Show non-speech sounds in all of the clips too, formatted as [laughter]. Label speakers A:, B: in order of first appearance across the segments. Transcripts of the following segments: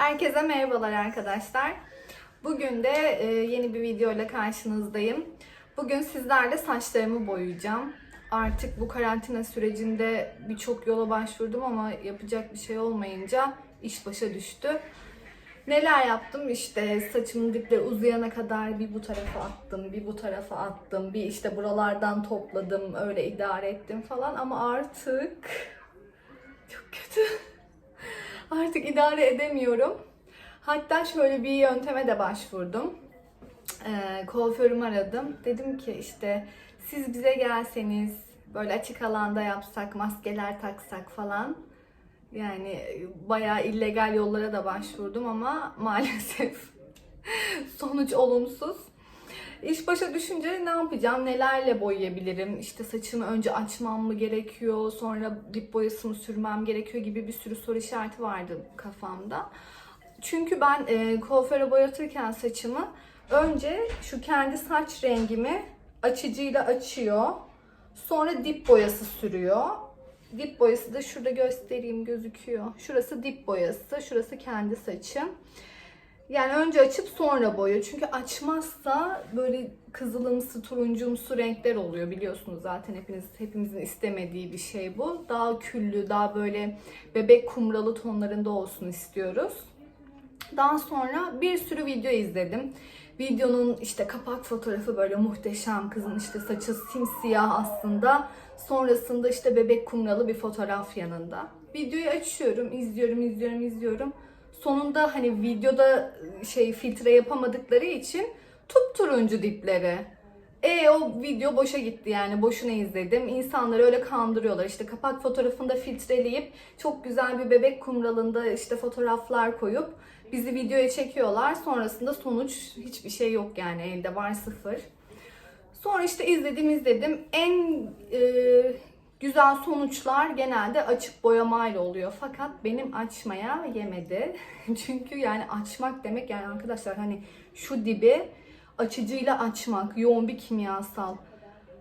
A: Herkese merhabalar arkadaşlar. Bugün de e, yeni bir video ile karşınızdayım. Bugün sizlerle saçlarımı boyayacağım. Artık bu karantina sürecinde birçok yola başvurdum ama yapacak bir şey olmayınca iş başa düştü. Neler yaptım işte saçımın dipleri uzayana kadar bir bu tarafa attım, bir bu tarafa attım, bir işte buralardan topladım, öyle idare ettim falan ama artık. Artık idare edemiyorum. Hatta şöyle bir yönteme de başvurdum. Ee, kuaförümü aradım. Dedim ki işte siz bize gelseniz böyle açık alanda yapsak, maskeler taksak falan. Yani bayağı illegal yollara da başvurdum ama [laughs] maalesef sonuç olumsuz. İş başa düşünce ne yapacağım, nelerle boyayabilirim, işte saçımı önce açmam mı gerekiyor, sonra dip boyası mı sürmem gerekiyor gibi bir sürü soru işareti vardı kafamda. Çünkü ben e, kuaföre boyatırken saçımı önce şu kendi saç rengimi açıcıyla açıyor, sonra dip boyası sürüyor. Dip boyası da şurada göstereyim gözüküyor. Şurası dip boyası, şurası kendi saçım. Yani önce açıp sonra boyuyor. Çünkü açmazsa böyle kızılımsı, turuncumsu renkler oluyor biliyorsunuz zaten hepiniz hepimizin istemediği bir şey bu. Daha küllü, daha böyle bebek kumralı tonlarında olsun istiyoruz. Daha sonra bir sürü video izledim. Videonun işte kapak fotoğrafı böyle muhteşem kızın işte saçı simsiyah aslında. Sonrasında işte bebek kumralı bir fotoğraf yanında. Videoyu açıyorum, izliyorum, izliyorum, izliyorum sonunda hani videoda şey filtre yapamadıkları için tup turuncu dipleri. E o video boşa gitti yani boşuna izledim. İnsanları öyle kandırıyorlar. İşte kapak fotoğrafında filtreleyip çok güzel bir bebek kumralında işte fotoğraflar koyup bizi videoya çekiyorlar. Sonrasında sonuç hiçbir şey yok yani elde var sıfır. Sonra işte izledim izledim. En e, güzel sonuçlar genelde açık boyamayla oluyor. Fakat benim açmaya yemedi. [laughs] Çünkü yani açmak demek yani arkadaşlar hani şu dibi açıcıyla açmak, yoğun bir kimyasal.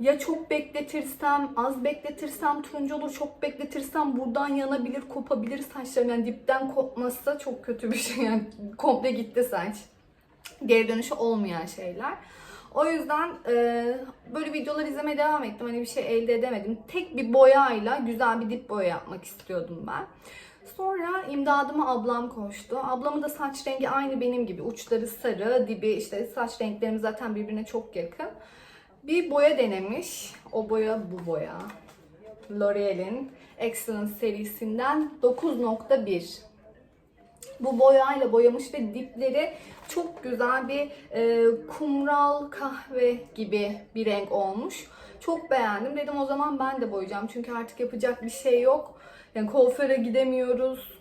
A: Ya çok bekletirsem, az bekletirsem turuncu olur, çok bekletirsem buradan yanabilir, kopabilir saçlarım. Yani dipten kopması çok kötü bir şey. Yani komple gitti saç. Geri dönüşü olmayan şeyler. O yüzden e, böyle videolar izlemeye devam ettim. Hani bir şey elde edemedim. Tek bir boyayla güzel bir dip boya yapmak istiyordum ben. Sonra imdadıma ablam koştu. Ablamın da saç rengi aynı benim gibi. Uçları sarı, dibi işte saç renklerim zaten birbirine çok yakın. Bir boya denemiş. O boya bu boya. L'Oreal'in Excellence serisinden 9.1 bu boyayla boyamış ve dipleri çok güzel bir e, kumral kahve gibi bir renk olmuş. Çok beğendim. Dedim o zaman ben de boyayacağım. Çünkü artık yapacak bir şey yok. Yani kuaföre gidemiyoruz.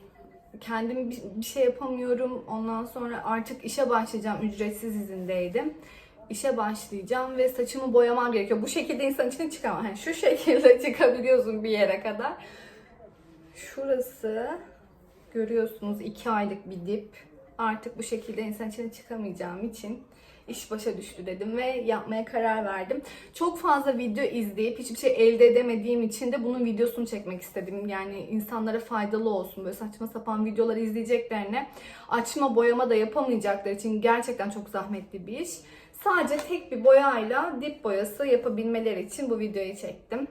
A: Kendim bir, şey yapamıyorum. Ondan sonra artık işe başlayacağım. Ücretsiz izindeydim. İşe başlayacağım ve saçımı boyamam gerekiyor. Bu şekilde insan içine çıkamam. Yani şu [laughs] şekilde çıkabiliyorsun bir yere kadar. Şurası Görüyorsunuz 2 aylık bir dip. Artık bu şekilde insan içine çıkamayacağım için iş başa düştü dedim ve yapmaya karar verdim. Çok fazla video izleyip hiçbir şey elde edemediğim için de bunun videosunu çekmek istedim. Yani insanlara faydalı olsun. Böyle saçma sapan videoları izleyeceklerine açma boyama da yapamayacakları için gerçekten çok zahmetli bir iş. Sadece tek bir boyayla dip boyası yapabilmeleri için bu videoyu çektim.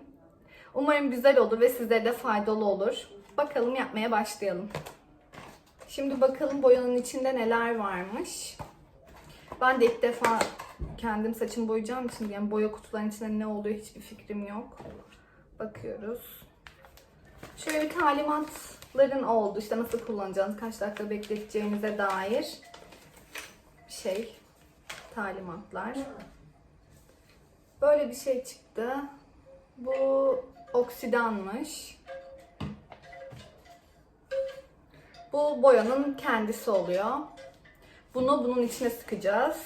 A: Umarım güzel olur ve sizlere de faydalı olur. Bakalım yapmaya başlayalım. Şimdi bakalım boyanın içinde neler varmış. Ben de ilk defa kendim saçımı boyayacağım için yani boya kutularının içinde ne oluyor hiçbir fikrim yok. Bakıyoruz. Şöyle bir talimatların oldu. İşte nasıl kullanacağınız, kaç dakika bekleteceğinize dair şey. Talimatlar. Böyle bir şey çıktı. Bu oksidanmış. Bu boyanın kendisi oluyor. Bunu bunun içine sıkacağız.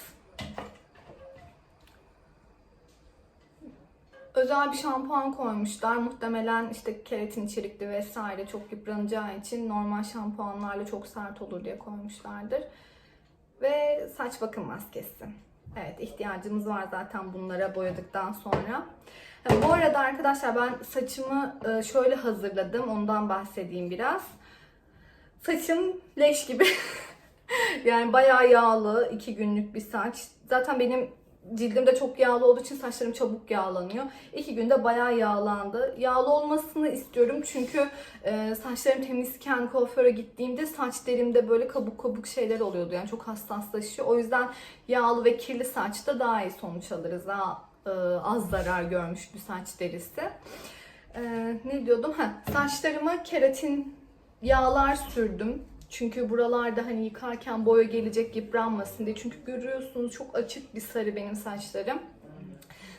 A: Özel bir şampuan koymuşlar. Muhtemelen işte keratin içerikli vesaire çok yıpranacağı için normal şampuanlarla çok sert olur diye koymuşlardır. Ve saç bakım maskesi. Evet ihtiyacımız var zaten bunlara boyadıktan sonra. Bu arada arkadaşlar ben saçımı e, şöyle hazırladım. Ondan bahsedeyim biraz. Saçım leş gibi. [laughs] Yani bayağı yağlı, iki günlük bir saç. Zaten benim cildim de çok yağlı olduğu için saçlarım çabuk yağlanıyor. İki günde bayağı yağlandı. Yağlı olmasını istiyorum çünkü e, saçlarım temizken kuaföre gittiğimde saç derimde böyle kabuk kabuk şeyler oluyordu. Yani çok hassaslaşıyor. O yüzden yağlı ve kirli saçta daha iyi sonuç alırız. Daha e, az zarar görmüş bir saç derisi. E, ne diyordum? Ha, saçlarıma keratin yağlar sürdüm. Çünkü buralarda hani yıkarken boya gelecek yıpranmasın diye. Çünkü görüyorsunuz çok açık bir sarı benim saçlarım.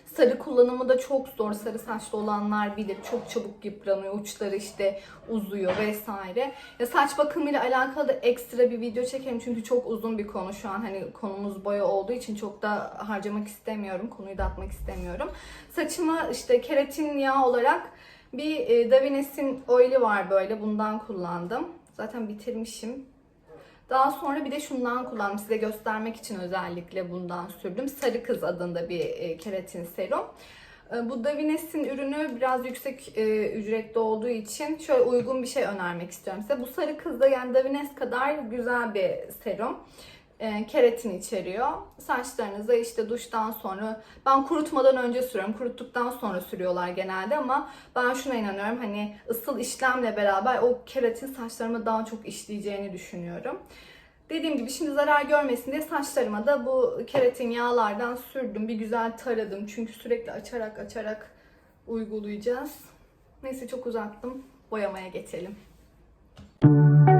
A: Sarı kullanımı da çok zor. Sarı saçlı olanlar bilir. Çok çabuk yıpranıyor. Uçları işte uzuyor vesaire. Ya saç bakımıyla alakalı da ekstra bir video çekerim. Çünkü çok uzun bir konu şu an. Hani konumuz boya olduğu için çok da harcamak istemiyorum. Konuyu da atmak istemiyorum. Saçıma işte keratin yağı olarak bir e, Davines'in oili var böyle. Bundan kullandım. Zaten bitirmişim. Daha sonra bir de şundan kullandım. Size göstermek için özellikle bundan sürdüm. Sarı Kız adında bir e, keratin serum. E, Bu Davines'in ürünü biraz yüksek e, ücretli olduğu için şöyle uygun bir şey önermek istiyorum size. Bu Sarı Kız da yani Davines kadar güzel bir serum. E, keratin içeriyor. Saçlarınıza işte duştan sonra ben kurutmadan önce sürüyorum. Kuruttuktan sonra sürüyorlar genelde ama ben şuna inanıyorum. Hani ısıl işlemle beraber o keratin saçlarıma daha çok işleyeceğini düşünüyorum. Dediğim gibi şimdi zarar görmesin diye saçlarıma da bu keratin yağlardan sürdüm. Bir güzel taradım. Çünkü sürekli açarak açarak uygulayacağız. Neyse çok uzattım. Boyamaya geçelim. Ee,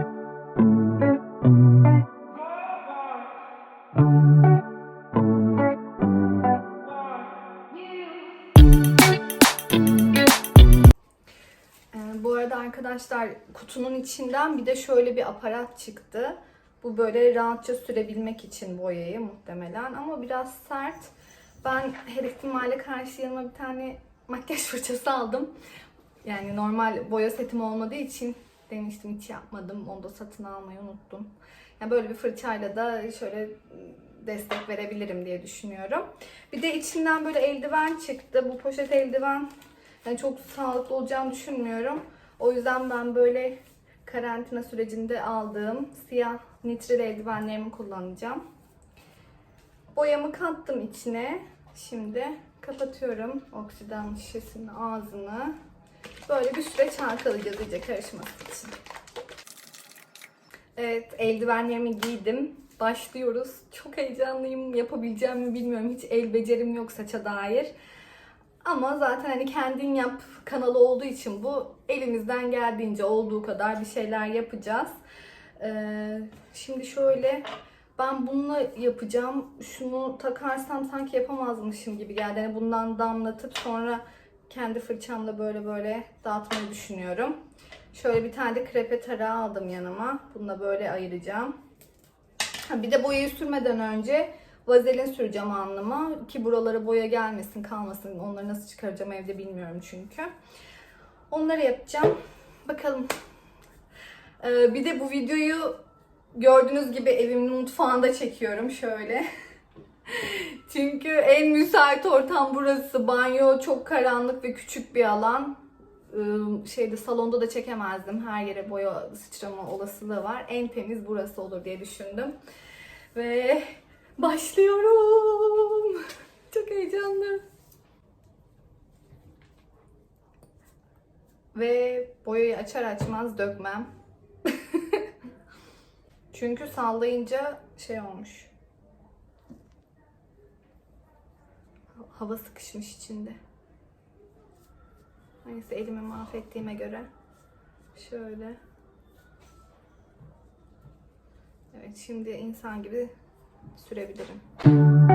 A: arkadaşlar kutunun içinden bir de şöyle bir aparat çıktı. Bu böyle rahatça sürebilmek için boyayı muhtemelen ama biraz sert. Ben her ihtimale karşı yanıma bir tane makyaj [laughs] fırçası aldım. Yani normal boya setim olmadığı için demiştim hiç yapmadım. Onu da satın almayı unuttum. Yani böyle bir fırçayla da şöyle destek verebilirim diye düşünüyorum. Bir de içinden böyle eldiven çıktı. Bu poşet eldiven yani çok sağlıklı olacağını düşünmüyorum. O yüzden ben böyle karantina sürecinde aldığım siyah nitril eldivenlerimi kullanacağım. Boyamı kattım içine. Şimdi kapatıyorum oksidan şişesinin ağzını. Böyle bir süre çalkalayacağız iyice karışması için. Evet eldivenlerimi giydim. Başlıyoruz. Çok heyecanlıyım. Yapabileceğim mi bilmiyorum. Hiç el becerim yok saça dair. Ama zaten hani kendin yap kanalı olduğu için bu elimizden geldiğince olduğu kadar bir şeyler yapacağız. Ee, şimdi şöyle ben bununla yapacağım. Şunu takarsam sanki yapamazmışım gibi geldi. Yani bundan damlatıp sonra kendi fırçamla böyle böyle dağıtmayı düşünüyorum. Şöyle bir tane de krepe tarağı aldım yanıma. Bununla böyle ayıracağım. Ha, bir de boyayı sürmeden önce vazelin süreceğim alnıma ki buralara boya gelmesin kalmasın. Onları nasıl çıkaracağım evde bilmiyorum çünkü. Onları yapacağım. Bakalım. Ee, bir de bu videoyu gördüğünüz gibi evimin mutfağında çekiyorum şöyle. [laughs] Çünkü en müsait ortam burası. Banyo çok karanlık ve küçük bir alan. Ee, Şeyde salonda da çekemezdim. Her yere boya sıçrama olasılığı var. En temiz burası olur diye düşündüm. Ve başlıyorum. Çok heyecanlı. Ve boyayı açar açmaz dökmem. [laughs] Çünkü sallayınca şey olmuş. Hava sıkışmış içinde. Neyse elimi mahvettiğime göre. Şöyle. Evet şimdi insan gibi sürebilirim.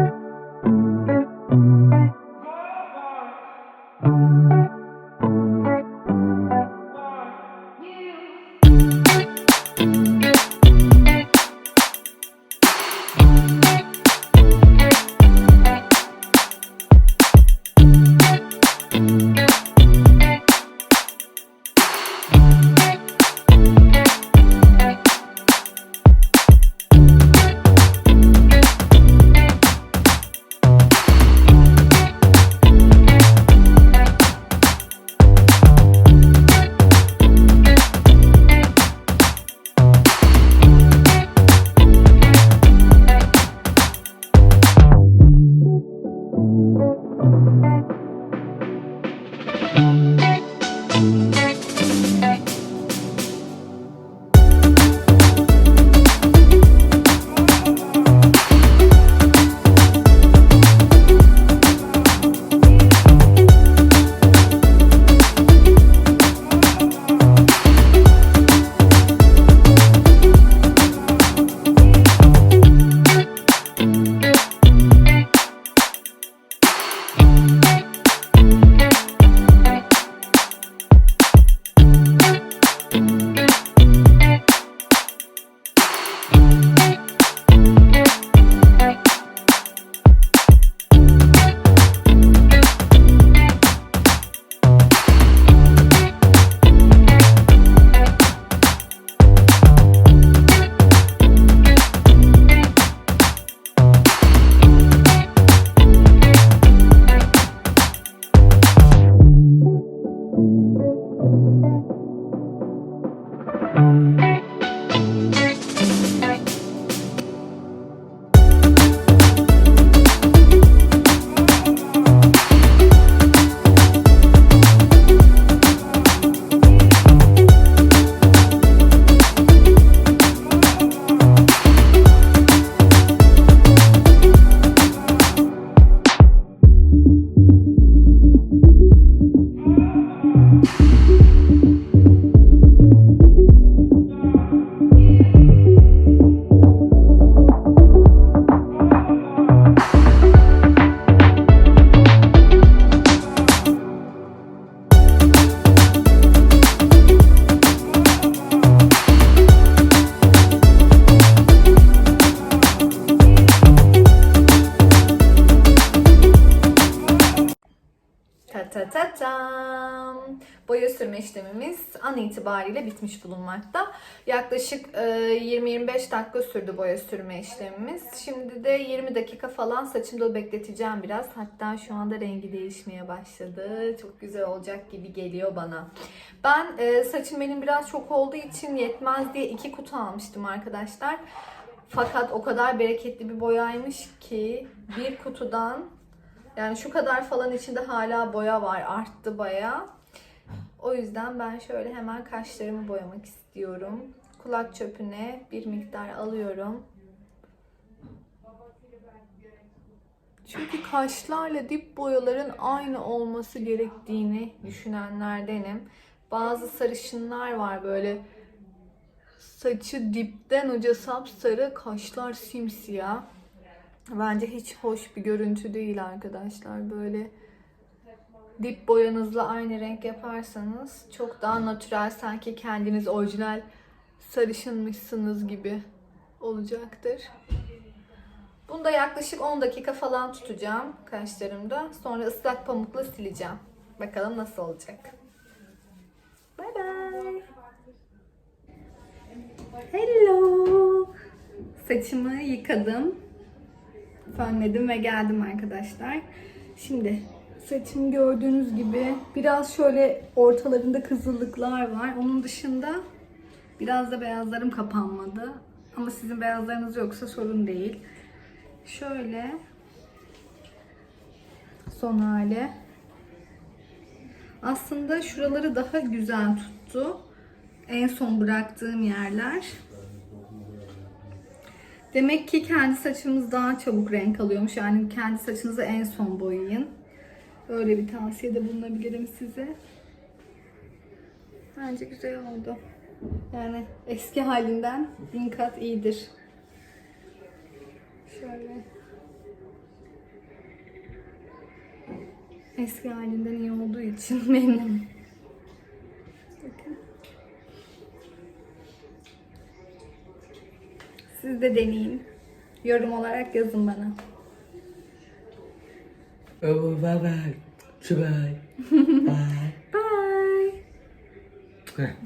A: down. Boya sürme işlemimiz an itibariyle bitmiş bulunmakta. Yaklaşık e, 20-25 dakika sürdü boya sürme işlemimiz. Şimdi de 20 dakika falan saçımda bekleteceğim biraz. Hatta şu anda rengi değişmeye başladı. Çok güzel olacak gibi geliyor bana. Ben e, saçım benim biraz çok olduğu için yetmez diye iki kutu almıştım arkadaşlar. Fakat o kadar bereketli bir boyaymış ki bir kutudan yani şu kadar falan içinde hala boya var. Arttı baya. O yüzden ben şöyle hemen kaşlarımı boyamak istiyorum. Kulak çöpüne bir miktar alıyorum. Çünkü kaşlarla dip boyaların aynı olması gerektiğini düşünenlerdenim. Bazı sarışınlar var böyle saçı dipten uca sapsarı, kaşlar simsiyah. Bence hiç hoş bir görüntü değil arkadaşlar. Böyle dip boyanızla aynı renk yaparsanız çok daha natürel sanki kendiniz orijinal sarışınmışsınız gibi olacaktır. Bunu da yaklaşık 10 dakika falan tutacağım kaşlarımda. Sonra ıslak pamukla sileceğim. Bakalım nasıl olacak. Bye bye. Hello. Saçımı yıkadım. Fönledim ve geldim arkadaşlar. Şimdi saçım gördüğünüz gibi biraz şöyle ortalarında kızıllıklar var. Onun dışında biraz da beyazlarım kapanmadı. Ama sizin beyazlarınız yoksa sorun değil. Şöyle son hali. Aslında şuraları daha güzel tuttu. En son bıraktığım yerler. Demek ki kendi saçımız daha çabuk renk alıyormuş. Yani kendi saçınızı en son boyayın. Öyle bir tavsiyede bulunabilirim size. Bence güzel oldu. Yani eski halinden bin kat iyidir. Şöyle. Eski halinden iyi olduğu için [laughs] memnunum. Siz de deneyin. Yorum olarak yazın bana.
B: Oh, bye bye. [laughs] Bye. bye.
A: Bye.
B: Bye.